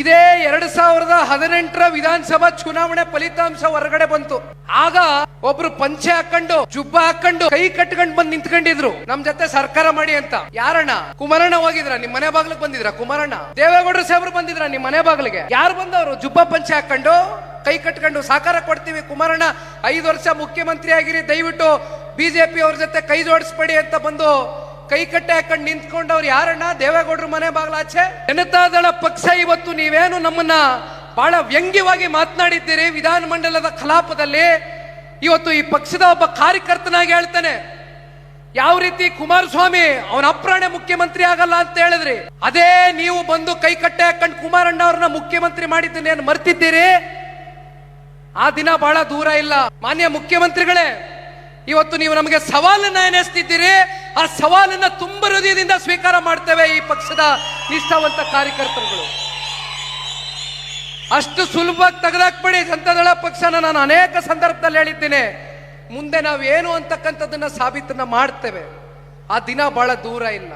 ಇದೇ ಎರಡ್ ಸಾವಿರದ ಹದಿನೆಂಟರ ವಿಧಾನಸಭಾ ಚುನಾವಣೆ ಫಲಿತಾಂಶ ಹೊರಗಡೆ ಬಂತು. ಆಗ ಒಬ್ರು ಪಂಚೆ ಹಾಕೊಂಡು, ಜುಬ್ಬ ಹಾಕೊಂಡು ಕೈ ಕಟ್ಕೊಂಡ್ ಬಂದ್ ನಿಂತ್ಕೊಂಡಿದ್ರು. ನಮ್ ಜೊತೆ ಸರ್ಕಾರ ಮಾಡಿ ಅಂತ. ಯಾರಣ್ಣ? ಕುಮಾರಣ್ಣ ಹೋಗಿದ್ರ? ನಿಮ್ ಮನೆ ಬಾಗ್ಲಿಗೆ ಬಂದಿದ್ರ ಕುಮಾರಣ್ಣ? ದೇವೇಗೌಡರು ಸಾಹೇಬ್ರು ಬಂದಿದ್ರ ನಿಮ್ ಮನೆ ಬಾಗ್ಲಿಗೆ? ಯಾರು ಬಂದವರು? ಜುಬ್ಬ ಪಂಚೆ ಹಾಕೊಂಡು ಕೈ ಕಟ್ಕೊಂಡು ಸಾಕಾರ ಕೊಡ್ತೀವಿ ಕುಮಾರಣ್ಣ. ಐದು ವರ್ಷ ಮುಖ್ಯಮಂತ್ರಿ ಆಗಿರಿ ದಯವಿಟ್ಟು ಬಿಜೆಪಿ ಅವ್ರ ಜೊತೆ ಕೈ ಜೋಡಿಸ್ಬೇಡಿ ಅಂತ ಬಂದು ಕೈ ಕಟ್ಟೆ ಹಾಕೊಂಡು ನಿಂತ್ಕೊಂಡವ್ರು ಯಾರಣ್ಣ? ದೇವೇಗೌಡರು ಮನೆ ಬಾಗ್ಲಾಚೆ? ಜನತಾದಳ ಪಕ್ಷ ಇವತ್ತು ನೀವೇನು ನಮ್ಮನ್ನ ಬಹಳ ವ್ಯಂಗ್ಯವಾಗಿ ಮಾತನಾಡಿದ್ದೀರಿ. ವಿಧಾನಮಂಡಲದ ಕಲಾಪದಲ್ಲಿ ಇವತ್ತು ಈ ಪಕ್ಷದ ಒಬ್ಬ ಕಾರ್ಯಕರ್ತನಾಗಿ ಹೇಳ್ತಾನೆ. ಯಾವ ರೀತಿ ಕುಮಾರಸ್ವಾಮಿ ಅವನ ಅಪ್ರಾಣೆ ಮುಖ್ಯಮಂತ್ರಿ ಆಗಲ್ಲ ಅಂತ ಹೇಳಿದ್ರಿ. ಅದೇ ನೀವು ಬಂದು ಕೈ ಕಟ್ಟೆ ಹಾಕೊಂಡು ಕುಮಾರಣ್ಣ ಅವ್ರನ್ನ ಮುಖ್ಯಮಂತ್ರಿ ಮಾಡಿದ್ದನ್ನೇನು ಮರ್ತಿದ್ದೀರಿ? ಆ ದಿನ ಬಹಳ ದೂರ ಇಲ್ಲ. ಮಾನ್ಯ ಮುಖ್ಯಮಂತ್ರಿಗಳೇ ಇವತ್ತು ನೀವು ನಮಗೆ ಸವಾಲನ್ನ ಎನಿಸ್ತಿದ್ದೀರಿ ಆ ಸವಾಲನ್ನ ತುಂಬ ಹೃದಯದಿಂದ ಸ್ವೀಕಾರ ಮಾಡ್ತೇವೆ ಈ ಪಕ್ಷದ ನಿಷ್ಠಾವಂತ ಕಾರ್ಯಕರ್ತರುಗಳು. ಅಷ್ಟು ಸುಲಭವಾಗಿ ತೆಗೆದಾಕ್ಬೇಡಿ ಜನತಾದಳ ಪಕ್ಷನ ನಾನು ಅನೇಕ ಸಂದರ್ಭದಲ್ಲಿ ಹೇಳಿದ್ದೇನೆ. ಮುಂದೆ ನಾವು ಏನು ಅಂತಕ್ಕಂಥದ್ದನ್ನ ಸಾಬೀತನ್ನ ಮಾಡ್ತೇವೆ. ಆ ದಿನ ಬಹಳ ದೂರ ಇಲ್ಲ.